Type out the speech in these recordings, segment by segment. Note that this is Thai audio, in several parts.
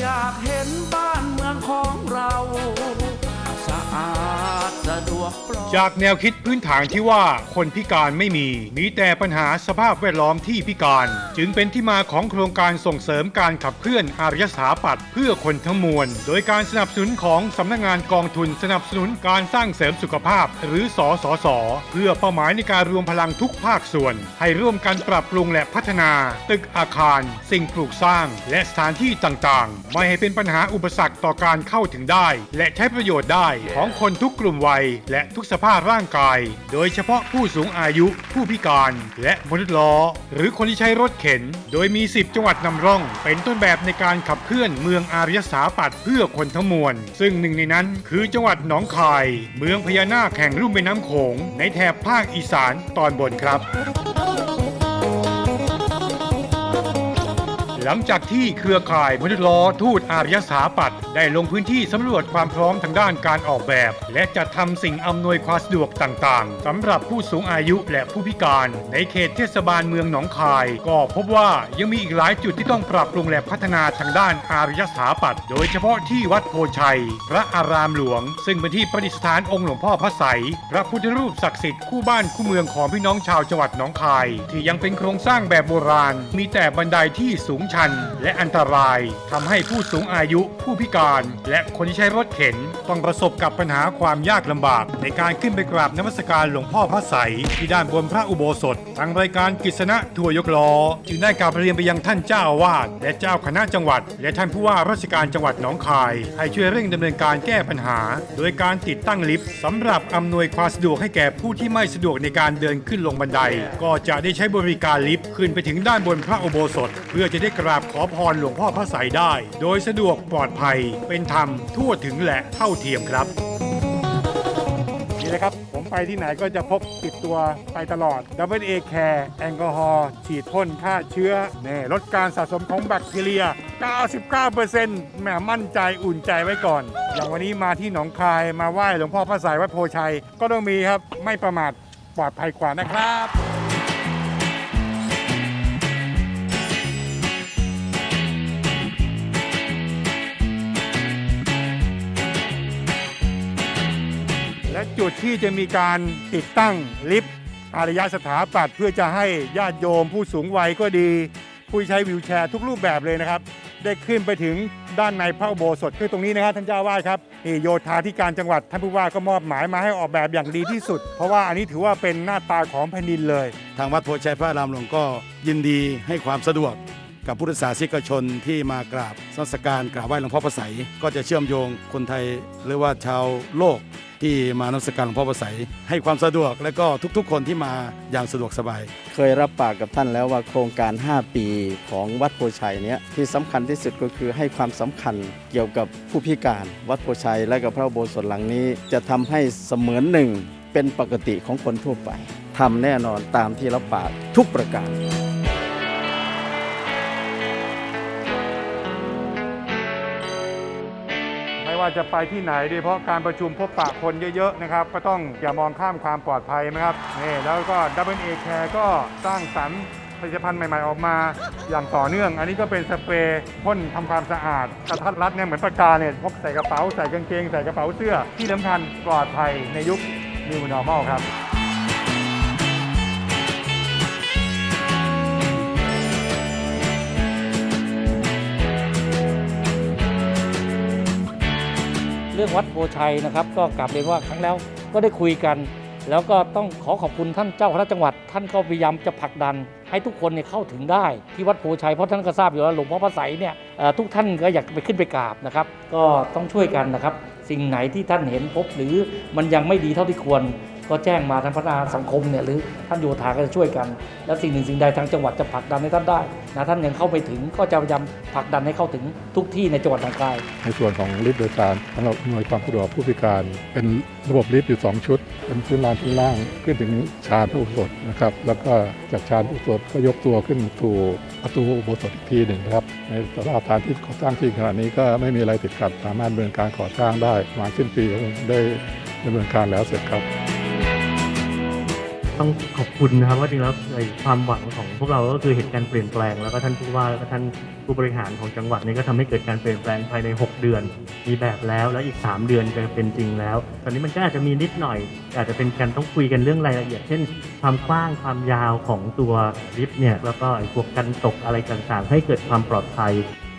อยากเห็นบ้านเมืองของเรา สะอาดสะดวกปลอด จากแนวคิดพื้นฐานที่ว่าคนพิการไม่มี มีแต่ปัญหาสภาพแวดล้อมที่พิการ จึงเป็นที่มาของโครงการส่งเสริมการขับเคลื่อนอารยสถาปัตย์เพื่อคนทั้งมวล โดยการสนับสนุนของสำนักงานกองทุนสนับสนุนการสร้างเสริมสุขภาพ หรือสสส เพื่อเป้าหมายในการรวมพลังทุกภาคส่วน ให้ร่วมกันปรับปรุงและพัฒนา ตึกอาคาร สิ่งปลูกสร้าง และสถานที่ต่างๆ ไม่ให้เป็นปัญหาอุปสรรคต่อการเข้าถึงได้ และใช้ประโยชน์ได้ของคนทุกกลุ่มวัยและทุกสภาพร่างกาย โดยเฉพาะผู้สูงอายุ ผู้พิการ และมนุษย์ล้อ หรือคนที่ใช้รถเข็น โดยมี 10 จังหวัดนำร่อง เป็นต้นแบบในการขับเคลื่อนเมืองอารยสถาปัตย์เพื่อคนทั้งมวล ซึ่งหนึ่งในนั้นคือจังหวัดหนองคาย เมืองพญานาคแห่งรุ่มแม่น้ำโขง ในแถบภาคอีสานตอนบนครับ หลังจากที่เครือข่ายมนุษย์ล้อทูตอารยสถาปัตย์ได้ลงพื้นที่สำรวจความพร้อมทางด้านการออกแบบ และจัดทำสิ่งอำนวยความสะดวกต่างๆสำหรับผู้สูงอายุและผู้พิการ ในเขตเทศบาลเมืองหนองคาย ก็พบว่ายังมีอีกหลายจุดที่ต้องปรับปรุงและพัฒนาทางด้านอารยสถาปัตย์โดยเฉพาะที่วัดโพชัย พระอารามหลวง ซึ่งเป็นที่ประดิษฐานองค์หลวงพ่อพระไสพระพุทธรูปศักดิ์สิทธิ์คู่บ้านคู่เมืองของพี่น้องชาวจังหวัดหนองคาย ที่ยังเป็นโครงสร้างแบบโบราณ มีแต่บันไดที่สูงชันและอันตรายทำให้ผู้สูงอายุผู้พิการ และคนที่ใช้รถเข็น ต้องประสบกับปัญหาความยากลำบาก ในการขึ้นไปกราบนมัสการหลวงพ่อพระไสที่ด้านบนพระอุโบสถทางรายการกิษณะทัวยกล้อจึงได้กราบเรียนไปยังท่านเจ้าอาวาสและเจ้าคณะจังหวัด และท่านผู้ว่าราชการจังหวัดหนองคาย ให้ช่วยเร่งดำเนินการแก้ปัญหา โดยการติดตั้งลิฟต์สำหรับอำนวยความสะดวกให้แก่ผู้ที่ไม่สะดวกในการเดินขึ้นลงบันได ก็จะได้ใช้บริการลิฟต์ขึ้นไปถึงด้านบนพระอุโบสถ เพื่อจะได้กราบขอพรหลวงพ่อพระไสยได้ โดยสะดวกปลอดภัยเป็นธรรมทั่วถึงและเท่าเทียมครับนี่เลยครับผมไปที่ไหนก็จะพกติดตัวไปตลอด Double A Care แอลกอฮอล์ฉีดพ่นฆ่าเชื้อนี่ลดการสะสมของแบคทีเรีย 99%แหมมั่นใจอุ่นใจไว้ก่อน อย่างวันนี้มาที่หนองคายมาไหว้หลวงพ่อพระสายวัดโพชัย ก็ต้องมีครับไม่ประมาทปลอดภัยกว่านะครับ และจุดที่จะมีการติดตั้งลิฟต์อารยสถาปัตย์เพื่อจะให้ญาติโยมผู้สูงวัยก็ดี ผู้ใช้วิวแชร์ทุกรูปแบบเลยนะครับ ได้ขึ้นไปถึงด้านในพระอุโบสถคือตรงนี้นะครับท่านเจ้าวาสครับนี่โยธาธิการจังหวัดท่านผู้ว่าก็มอบหมายมาให้ออกแบบอย่างดีที่สุด เพราะว่าอันนี้ถือว่าเป็นหน้าตาของแผ่นดินเลย ทางวัดโพชัยพระรามหลวงก็ยินดีให้ความสะดวกกับพุทธศาสนิกชนที่มากราบนมัสการกราบไหว้หลวงพ่อพระไสยก็จะเชื่อมโยงคนไทยหรือว่าชาวโลก ที่มานมัสการหลวงพ่อพระไสยให้ความสะดวก และก็ทุกๆ คนที่มาอย่างสะดวกสบาย เคยรับปากกับท่านแล้วว่าโครงการ 5 ปีของวัดโพชัยเนี้ยที่สำคัญที่สุดก็คือให้ความสำคัญเกี่ยวกับผู้พิการวัดโพชัยและกับพระอุโบสถหลังนี้ จะทำให้เสมือนหนึ่งเป็นปกติของคนทั่วไปทำแน่นอนตามที่รับปากทุกประการ ว่าจะไปที่ไหนโดยเฉพาะการประชุมพบปะคนเยอะๆนะครับ ก็ต้องอย่ามองข้ามความปลอดภัยนะครับนี่แล้วก็ w A Care ก็สร้างสรรค์ผลิตภัณฑ์ใหม่ ๆ ออกมาอย่างต่อเนื่อง อันนี้ก็เป็นสเปรย์พ่นทำความสะอาดกระทัดรัดเนี่ยเหมือนปากกาเนี่ยพกใส่กระเป๋าใส่กางเกง ใส่กระเป๋าเสื้อที่สำคัญปลอดภัยในยุค New Normal ครับ รื่องวัดโพชัยนะครับ ก็กลับเรียนว่าครั้งแล้วก็ได้คุยกัน แล้วก็ต้องขอขอบคุณท่านเจ้าคณะจังหวัด ท่านก็พยายามจะผลักดัน ให้ทุกคนเนี่ยเข้าถึงได้ที่วัดโพชัยเพราะท่านก็ทราบอยู่แล้วหลวงพ่อพระไสเนี่ยทุกท่านก็อยากไปขึ้นไปกราบนะครับ ก็ต้องช่วยกันนะครับ สิ่งไหนที่ท่านเห็นพบหรือมันยังไม่ดีเท่าที่ควร ก็แจ้งมาทางพัฒนาสังคมเนี่ยหรือท่านโยธาก็จะช่วยกัน และสิ่งหนึ่งสิ่งใดทางจังหวัดจะผลักดันให้ท่านได้นะท่านยังเข้าไม่ถึงก็จะพยายามผลักดันให้เข้าถึงทุกที่ในจังหวัดหนองคายในส่วนของลิฟต์โดยสารสำหรับอำนวยความสะดวกผู้พิการ เป็นระบบลิฟต์อยู่ 2 ชุด เป็นพื้นลานพื้นล่างขึ้นถึงชานพระอุโบสถนะครับแล้วก็จากชานพระอุโบสถก็ยกตัวขึ้นสู่ประตูอุโบสถอีกทีหนึ่งนะครับในสภาพฐานที่ก่อสร้างจริงขณะนี้ก็ไม่มีอะไรติดขัดสามารถดำเนินการก่อสร้างได้มาสิ้นปีได้ดำเนินการแล้วเสร็จครับ ต้องขอบคุณนะครับว่าจริงแล้วไอ้ความหวังของพวกเราก็คือเหตุการณ์เปลี่ยนแปลง แล้วก็ท่านผู้ว่าแล้วก็ท่านผู้บริหารของจังหวัดนี้ก็ทำให้เกิดการเปลี่ยนแปลงภายใน 6 เดือน มีแบบแล้วแล้วอีก 3 เดือนจะเป็นจริงแล้ว ตอนนี้มันก็อาจจะมีนิดหน่อย อาจจะเป็นการต้องคุยกันเรื่องรายละเอียด เช่น ความกว้างความยาวของตัวลิฟต์เนี่ยแล้วก็ไอ้พวกกันตกอะไรต่างๆ ให้เกิดความปลอดภัย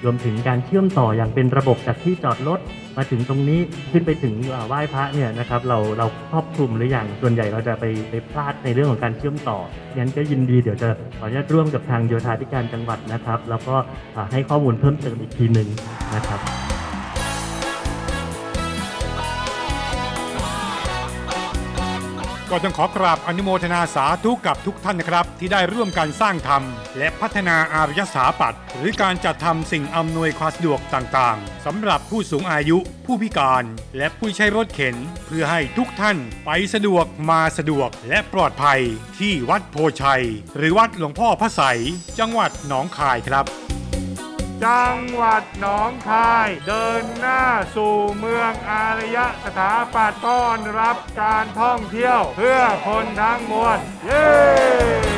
รวมถึงการเชื่อมต่ออย่างเป็นระบบจากที่จอดรถมาถึงตรงนี้ขึ้นไปถึงอ่าไหว้พระเนี่ยนะครับเราเราครอบคลุมหรืออย่างส่วนใหญ่เราจะไปไปพลาดในเรื่องของการเชื่อมต่องั้นก็ยินดีเดี๋ยวจะขออนุญาตร่วมกับทางโยธาธิการจังหวัดนะครับ แล้วก็ให้ข้อมูลเพิ่มเติมอีกทีหนึ่งนะครับ ก็ต้องขอกราบอนุโมทนาสาธุกับทุกท่านนะครับ ที่ได้ร่วมกันสร้างธรรม และพัฒนาอารยสถาปัตย์หรือการจัดทำสิ่งอำนวยความสะดวกต่างๆสำหรับผู้สูงอายุ ผู้พิการ และผู้ใช้รถเข็น เพื่อให้ทุกท่านไปสะดวกมาสะดวกและปลอดภัย ที่วัดโพชัย หรือวัดหลวงพ่อพระไสจังหวัดหนองคายครับ จังหวัดหนองคาย เดินหน้าสู่เมืองอารยสถาปัตย์ต้อนรับการท่องเที่ยว เพื่อคนทั้งมวลเย้